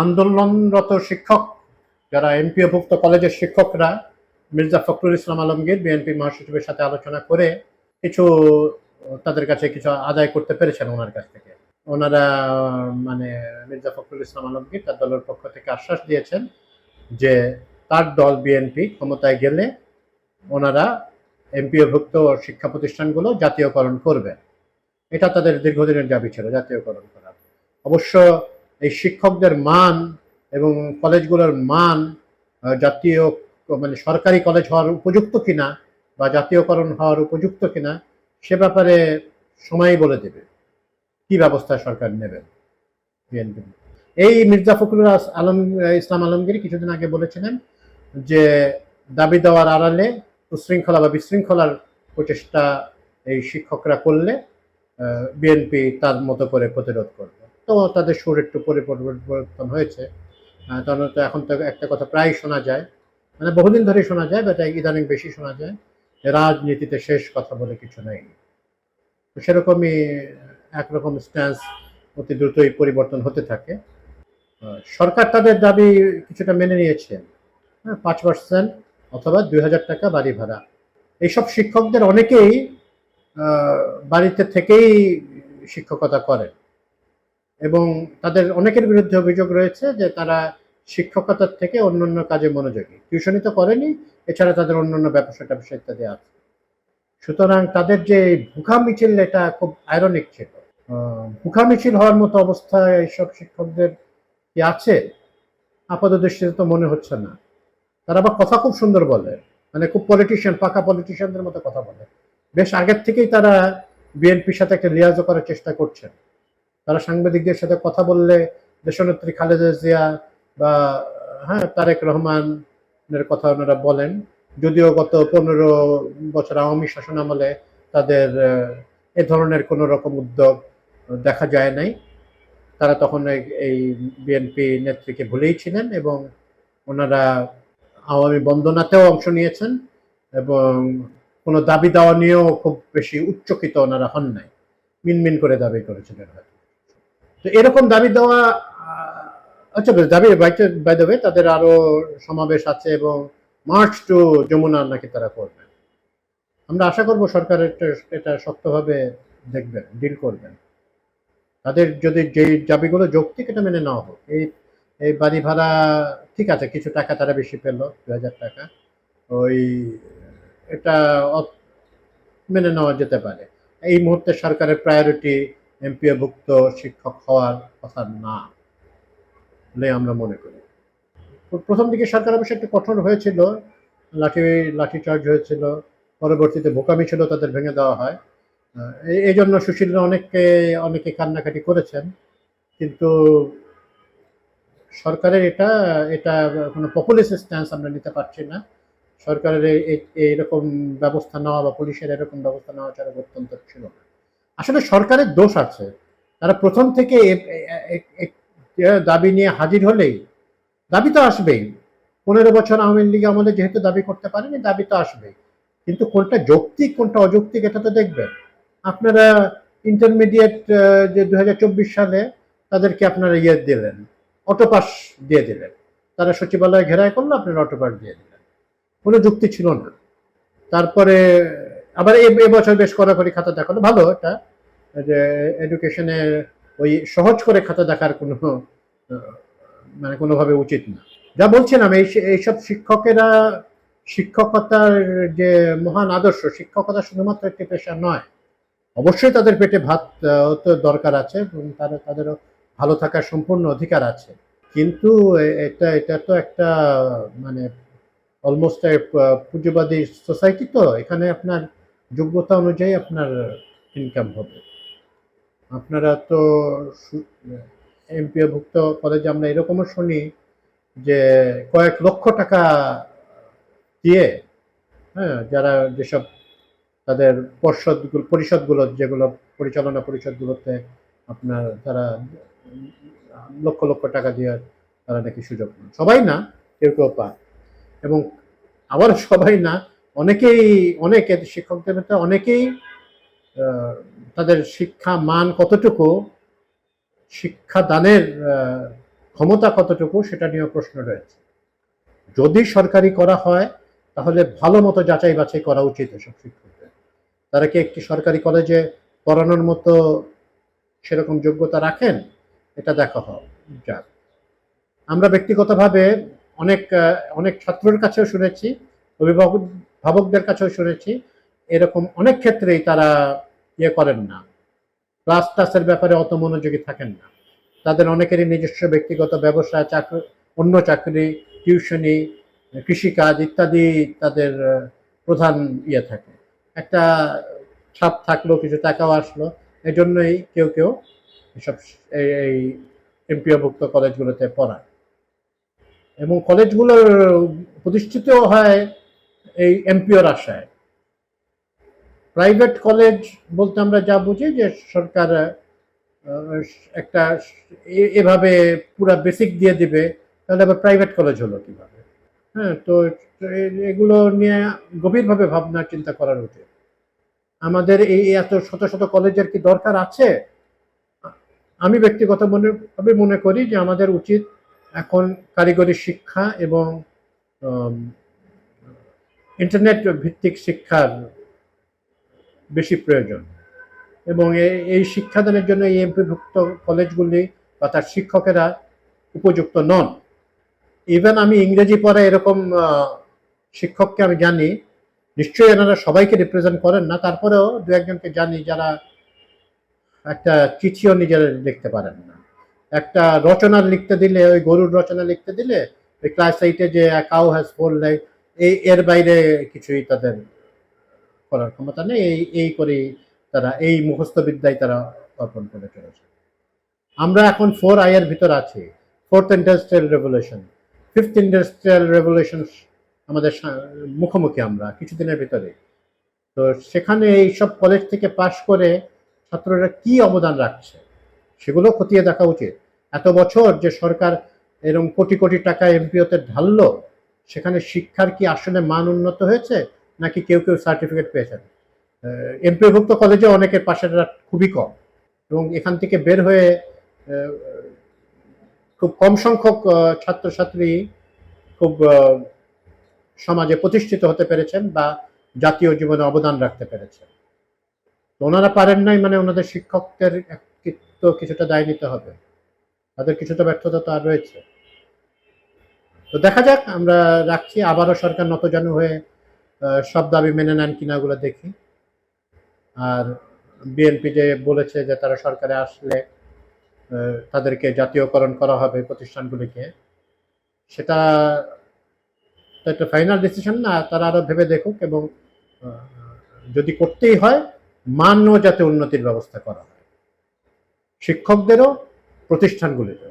আন্দোলনরত শিক্ষক যারা এমপিওভুক্ত কলেজের শিক্ষকরা, মির্জা ফখরুল ইসলাম আলমগীর বিএনপি মহাসচিবের সাথে আলোচনা করে কিছু, তাদের কাছে কিছু আদায় করতে পেরেছেন ওনার কাছ থেকে। ওনারা মানে মির্জা ফখরুল ইসলাম আলমগীর তার দলের পক্ষ থেকে আশ্বাস দিয়েছেন যে তার দল বিএনপি ক্ষমতায় গেলে ওনারা এমপিওভুক্ত শিক্ষা প্রতিষ্ঠানগুলো জাতীয়করণ করবে। এটা তাদের দীর্ঘদিনের দাবি ছিল, জাতীয়করণ করা অবশ্য এই শিক্ষকদের মান এবং কলেজগুলোর মান জাতীয় মানে সরকারি কলেজ হওয়ার উপযুক্ত কিনা বা জাতীয়করণ হওয়ার উপযুক্ত কিনা, সে ব্যাপারে সময়ই বলে দেবে। কি ব্যবস্থা সরকার নেবে এই মির্জা ফখরুল আলম, ইসলাম আলমগীর কিছুদিন আগে বলেছিলেন যে দাবি দেওয়ার আড়ালে উশৃঙ্খলা বা বিশৃঙ্খলার প্রচেষ্টা এই শিক্ষকরা করলে বিএনপি তার মতো করে প্রতিরোধ করবে। তো তাদের সুর একটু পরি- পরিবর্তন হয়েছে। কারণ তো এখন তো একটা কথা প্রায় শোনা যায়। মানে বহুদিন ধরেই শোনা যায় বাট ইদানিং বেশি শোনা যায়। রাজনীতিতে শেষ কথা বলে কিছু নেই। সেরকমই একরকম স্ট্যান্স অতি দ্রুতই পরিবর্তন হতে থাকে। সরকার তাদের দাবি কিছুটা মেনে নিয়েছে। হ্যাঁ পাঁচ পার্সেন্ট অথবা দুই হাজার টাকা বাড়ি ভাড়া। এইসব শিক্ষকদের অনেকেই বাড়িতে থেকেই শিক্ষকতা করেন। এবং তাদের অনেকের বিরুদ্ধে অভিযোগ রয়েছে যে তারা শিক্ষকতার থেকে অন্যান্য কাজে মনোযোগী। টিউশনি তো করেনি, এছাড়া তাদের অন্যান্য ব্যবসা ট্যাবসা ইত্যাদি আছে। সুতরাং তাদের যে ভুখা মিছিল, এটা খুব আয়রনিক ছিল। ভুখা মিছিল হওয়ার মতো অবস্থা এইসব শিক্ষকদের কি আছে? আপাত দৃষ্টিতে তো মনে হচ্ছে না। তারা আবার কথা খুব সুন্দর বলে। মানে খুব পলিটিশিয়ান পাকা পলিটিশিয়ানদের মতো কথা বলে। বেশ আগের থেকেই তারা বিএনপির সাথে একটা লিয়াজও করার চেষ্টা করছেন। তারা সাংবাদিকদের সাথে কথা বললে দেশনেত্রী খালেদা জিয়া বা হ্যাঁ তারেক রহমানের কথা ওনারা বলেন। যদিও গত পনেরো বছর আওয়ামী শাসন আমলে তাদের এ ধরনের কোনো রকম উদ্যোগ দেখা যায় নাই। তারা তখন এই- বিএনপি নেত্রীকে ভুলেই ছিলেন এবং ওনারা আওয়ামী বন্দনাতেও অংশ নিয়েছেন এবং কোনো দাবি দেওয়া নিয়েও খুব বেশি উচ্চকিত ওনারা হন নাই। মিনমিন করে দাবি করেছিলেন হয়তো। তো এরকম দাবি দেওয়া আচ্ছা দাবি বাই দেবে তাদের আরও সমাবেশ আছে এবং মার্চ টু যমুনা নাকি তারা করবেন। আমরা আশা করব সরকার এটা শক্তভাবে দেখবেন ডিল করবেন। তাদের যদি যে দাবিগুলো যৌক্তিক এটা মেনে নেওয়া হোক, এই এই বাড়ি ভাড়া ঠিক আছে, কিছু টাকা তারা বেশি পেল দু হাজার টাকা, ওই এটা মেনে নেওয়া যেতে পারে। এই মুহূর্তে সরকারের প্রায়োরিটি এমপিওভুক্ত শিক্ষক হওয়ার কথা না বলে আমরা মনে করি। প্রথম দিকে সরকার অবশ্য একটু কঠোর হয়েছিল, লাঠি লাঠি চার্জ হয়েছিল, পরবর্তীতে বোকামি ছিল, তাদের ভেঙে দেওয়া হয়। এই- জন্য সুশীলরা অনেককে, অনেকে কান্নাকাটি করেছেন, কিন্তু সরকারের এটা এটা কোনো পপুলিস্ট স্ট্যান্স আমরা নিতে পারছি না। সরকারের এই- এই- এইরকম ব্যবস্থা নেওয়া বা পুলিশের এরকম ব্যবস্থা নেওয়া ছাড়া অত্যন্ত ছিল না। আসলে সরকারের দোষ আছে। তারা প্রথম থেকে দাবি নিয়ে হাজির হলেই, দাবি তো আসবেই। পনেরো বছর আওয়ামী লীগ আমলে যেহেতু দাবি করতে পারেনি, দাবি তো আসবেই। কিন্তু কোনটা যৌক্তিক, কোনটা অযৌক্তিক, এটা তো দেখবেন। আপনারা ইন্টারমিডিয়েট যে দুই হাজার চব্বিশ সালে তাদেরকে আপনারা ইয়ে দিলেন অটোপাস দিয়ে দিলেন। তারা সচিবালয় ঘেরায় করল, আপনারা অটোপাস দিয়ে দিলেন। কোনো যুক্তি ছিল না। তারপরে আবার এবছর বেশ কড়াকড়ি খাতা দেখাল, ভালো এটা। যে এডুকেশনে ওই সহজ করে খাতা দেখার কোনো মানে কোনোভাবে উচিত না। যা বলছিলাম, এই এইসব শিক্ষকেরা, শিক্ষকতার যে মহান আদর্শ, শিক্ষকতা শুধুমাত্র একটি পেশা নয়, অবশ্যই তাদের পেটে ভাত তো দরকার আছে এবং তাদের তাদেরও ভালো থাকার সম্পূর্ণ অধিকার আছে। কিন্তু এটা এটা তো একটা মানে অলমোস্ট পুঁজিবাদী সোসাইটি তো, এখানে আপনার যোগ্যতা অনুযায়ী আপনার ইনকাম হবে। আপনারা তো এমপিওভুক্ত কলেজে আমরা এরকমও শুনি যে কয়েক লক্ষ টাকা দিয়ে হ্যাঁ যারা যেসব তাদের পর্ষদগুলো, পরিষদগুলো, যেগুলো পরিচালনা পরিষদগুলোতে আপনার তারা লক্ষ লক্ষ টাকা দিয়ে তারা নাকি সুযোগ পান। সবাই না, কেউ কেউ পায় এবং আবার সবাই না, অনেকেই, অনেকে শিক্ষকদের মধ্যে অনেকেই তাদের শিক্ষা মান কতটুকু শিক্ষাদানের ক্ষমতা কতটুকু সেটা নিয়েও প্রশ্ন রয়েছে। যদি সরকারি করা হয়, তাহলে ভালো মতো যাচাই বাছাই করা উচিত এসব শিক্ষকদের। তারা কি একটি সরকারি কলেজে পড়ানোর মতো সেরকম যোগ্যতা রাখেন? এটা দেখা হয় যাক। আমরা ব্যক্তিগতভাবে অনেক অনেক ছাত্রের কাছেও শুনেছি, অভিভাবক, ভাবকদের কাছেও শুনেছি, এরকম অনেক ক্ষেত্রেই তারা ইয়ে করেন না। ক্লাস টাসের ব্যাপারে অত মনোযোগী থাকেন না। তাদের অনেকেরই নিজস্ব ব্যক্তিগত ব্যবসা, চাকরি, অন্য চাকরি, টিউশনি, কৃষিকাজ ইত্যাদি তাদের প্রধান ইয়ে থাকে। একটা ছাপ থাকল, কিছু টাকাও আসলো। এই জন্যই কেউ কেউ এসব, এই- এমপিওভুক্ত কলেজগুলোতে পড়ায়। এবং কলেজগুলোর প্রতিষ্ঠিত হয় এই এমপিওর আশায়। প্রাইভেট কলেজ বলতে আমরা যা বুঝি যে সরকার একটা এভাবে পুরা বেসিক দিয়ে দিবে, তাহলে আবার প্রাইভেট কলেজ হলো কীভাবে? হ্যাঁ তো এগুলো নিয়ে গভীরভাবে ভাবনা, চিন্তা করার উচিত। আমাদের এই এত শত শত কলেজের কি দরকার আছে? আমি ব্যক্তিগত মনে ভাবে মনে করি যে আমাদের উচিত এখন কারিগরি শিক্ষা এবং ইন্টারনেট ভিত্তিক শিক্ষার বেশি প্রয়োজন। এবং এই শিক্ষাদানের জন্য এই এমপিভুক্ত কলেজগুলি বা তার শিক্ষকেরা উপযুক্ত নন। ইভেন আমি ইংরেজি পড়া এরকম শিক্ষককে আমি জানি, নিশ্চয়ই এনারা সবাইকে রিপ্রেজেন্ট করেন না, তারপরেও দু একজনকে জানি যারা একটা চিঠিও নিজের লিখতে পারেন না। একটা রচনা লিখতে দিলে, ওই গরুর রচনা লিখতে দিলে, ওই ক্লাস এইটে যে কাউ হ্যাজ ফোর লাইফ এই, এর বাইরে কিছুই তাদের করার ক্ষমতা নেই, এই এই করেই তারা, এই মুখস্থবিদ্যায় তারা অর্পণ করে চলেছে। আমরা এখন ফোর আইয়ের ভিতর আছি fourth industrial revolution fifth industrial revolution আমাদের মুখোমুখি আমরা কিছুদিনের ভিতরে। তো সেখানে এই সব কলেজ থেকে পাশ করে ছাত্ররা কি অবদান রাখছে, সেগুলো খতিয়ে দেখা উচিত। এত বছর যে সরকার এরকম কোটি কোটি টাকা এমপিওতে ঢাললো, সেখানে শিক্ষার কি আসলে মান উন্নত হয়েছে? নাকি কেউ কেউ সার্টিফিকেট পেয়েছেন এমপিওভুক্ত কলেজে অনেকের পাশের খুবই কম এবং এখান থেকে বের হয়ে খুব কম সংখ্যক ছাত্রছাত্রী খুব সমাজে প্রতিষ্ঠিত হতে পেরেছেন বা জাতীয় জীবনে অবদান রাখতে পেরেছেন। তো ওনারা পারেন নাই মানে ওনাদের শিক্ষকদের তো কিছুটা দায় নিতে হবে। তাদের কিছুটা ব্যর্থতা তো আর রয়েছে। তো দেখা যাক, আমরা রাখছি। আবারও সরকার নতজানু হয়ে সব দাবি মেনে নেন কিনা ওগুলো দেখি। আর বিএনপি যে বলেছে যে তারা সরকারে আসলে তাদেরকে জাতীয়করণ করা হবে প্রতিষ্ঠানগুলিকে, সেটা একটা ফাইনাল ডিসিশন না, তারা আরও ভেবে দেখুক এবং যদি করতেই হয়, মানও যাতে উন্নতির ব্যবস্থা করা হয়। শিক্ষকদেরও, প্রতিষ্ঠানগুলিরও।